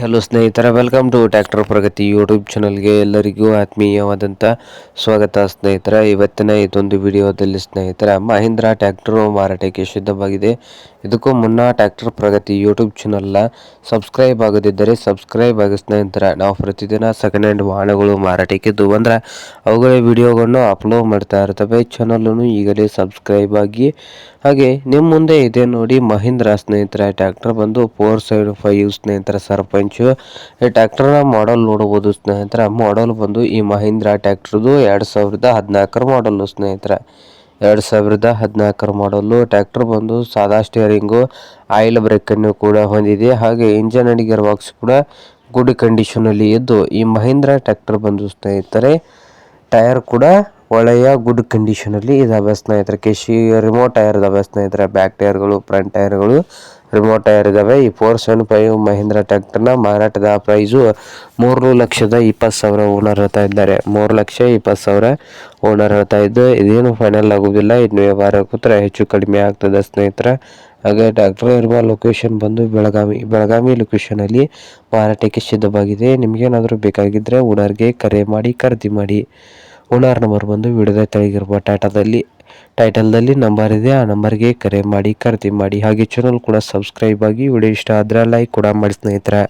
Hello ಸ್ನೇಹಿತರ welcome to tractor Pragati YouTube ಚಾನಲ್ಗೆ ಎಲ್ಲರಿಗೂ ಆತ್ಮೀಯವಾದಂಥ ಸ್ವಾಗತ ಸ್ನೇಹಿತರ. ಇವತ್ತಿನ ಇದೊಂದು ವಿಡಿಯೋದಲ್ಲಿ ಸ್ನೇಹಿತರ, ಮಹೀಂದ್ರ ಟ್ರ್ಯಾಕ್ಟರ್ ಮಾರಾಟಕ್ಕೆ ಸಿದ್ಧವಾಗಿದೆ. ಇದಕ್ಕೂ ಮುನ್ನ ಟ್ರ್ಯಾಕ್ಟರ್ ಪ್ರಗತಿ ಯೂಟ್ಯೂಬ್ ಚಾನಲ್ನ ಸಬ್ಸ್ಕ್ರೈಬ್ ಆಗದಿದ್ದರೆ ಸಬ್ಸ್ಕ್ರೈಬ್ ಆಗಿ ಸ್ನೇಹಿತರ ನಾವು ಪ್ರತಿದಿನ ಸೆಕೆಂಡ್ ಹ್ಯಾಂಡ್ ವಾಹನಗಳು ಮಾರಾಟಕ್ಕಿದ್ದು ಅಂದರೆ ಅವುಗಳ ವಿಡಿಯೋಗಳನ್ನು ಅಪ್ಲೋಡ್ ಮಾಡ್ತಾ ಇರ್ತವೆ. ಚಾನಲನ್ನು ಈಗಲೇ ಸಬ್ಸ್ಕ್ರೈಬ್ ಆಗಿ, ಹಾಗೆ ನಿಮ್ಮ ಮುಂದೆ ಇದೆ ನೋಡಿ ಮಹೀಂದ್ರ ಸ್ನೇಹಿತರ ಟ್ರ್ಯಾಕ್ಟರ್ ಬಂದು ಫೋರ್ ಸೈಡ್ ಫೈವ್ ಸ್ನೇಹಿತರ ಸರ್ಪಂಚ್ ಈ ನ ಮಾಡಲ್ ನೋಡಬಹುದು ಸ್ನೇಹಿತರ. ಮಾಡಲ್ ಬಂದು ಈ ಮಹೀಂದ್ರ ಟ್ರ್ಯಾಕ್ಟರ್ದು ಎರಡು ಸಾವಿರದ ಹದಿನಾಲ್ಕರ ಮಾಡಲ್ಲು ಸ್ನೇಹಿತರ. ಎರಡು ಸಾವಿರದ ಹದಿನಾಲ್ಕರ ಮಾಡಲ್ಲು ಟ್ರ್ಯಾಕ್ಟರ್ ಬಂದು ಸಾದಾ ಸ್ಟಿಯರಿಂಗು ಆಯಿಲ್ ಬ್ರೇಕನ್ನು ಕೂಡ ಹೊಂದಿದೆ. ಹಾಗೆ engine and gear box good good ಕಂಡೀಷನಲ್ಲಿ ಇದ್ದು ಈ ಮಹೀಂದ್ರ ಟ್ರ್ಯಾಕ್ಟರ್ ಬಂದು ಸ್ನೇಹಿತರೆ, ಟೈರ್ ಕೂಡ ಒಳ್ಳೆಯ ಗುಡ್ ಕಂಡೀಷನಲ್ಲಿ ಇದಾವೆ ಸ್ನೇಹಿತರೆ. ಕೆಶಿ ರಿಮೋಟ್ ಟೈರ್ ಇದಾವೆ ಸ್ನೇಹಿತರೆ. ಬ್ಯಾಕ್ ಟೈರ್ಗಳು ಫ್ರಂಟ್ ಟೈರ್ಗಳು. ರಿಮೋಟ್ ಟೈರ್ ಇದಾವೆ ಈ ಫೋರ್ ಸೆವೆನ್ ಫೈವ್ ಮಹೀಂದ್ರ ಟ್ರ್ಯಾಕ್ಟರ್ನ ಮಾರಾಟದ ಪ್ರೈಸು ಮೂರು ಲಕ್ಷದ ಇಪ್ಪತ್ತು ಸಾವಿರ ಓನರ್ ಹೇಳ್ತಾ ಇದ್ದಾರೆ. ಮೂರು ಲಕ್ಷ ಇಪ್ಪತ್ತು ಸಾವಿರ ಓನರ್ ಹೇಳ್ತಾ ಇದ್ದು ಇದೇನು ಫೈನಲ್ ಆಗೋದಿಲ್ಲ. ಇನ್ನು ವ್ಯವಹಾರ ಕೂತ್ರೆ ಹೆಚ್ಚು ಕಡಿಮೆ ಆಗ್ತದೆ ಸ್ನೇಹಿತರೆ. ಹಾಗೆ ಡಾಕ್ಟರ್ ಇರುವ ಲೊಕೇಶನ್ ಬಂದು ಬೆಳಗಾವಿ ಬೆಳಗಾವಿ ಲೊಕೇಶನಲ್ಲಿ ಮಾರಾಟಕ್ಕೆ ಸಿದ್ಧವಾಗಿದೆ. ನಿಮಗೇನಾದರೂ ಬೇಕಾಗಿದ್ದರೆ ಓನರ್ಗೆ ಕರೆ ಮಾಡಿ, ಖರೀದಿ ಮಾಡಿ. ಓನರ್ ನಂಬರ್ ಬಂದು ವಿಡಿಯೋದ ತೆಳಗಿರುವ ಟಾಟಾದಲ್ಲಿ ಟೈಟಲ್ದಲ್ಲಿ ನಂಬರ್ ಇದೆ, ಆ ನಂಬರ್ಗೆ ಕರೆ ಮಾಡಿ, ಖರೀದಿ ಮಾಡಿ. ಹಾಗೆ ಚಾನಲ್ ಕೂಡ ಸಬ್ಸ್ಕ್ರೈಬ್ ಆಗಿ, ವಿಡಿಯೋ ಇಷ್ಟ ಆದರೆ ಲೈಕ್ ಕೂಡ ಮಾಡಿ ಸ್ನೇಹಿತರೆ.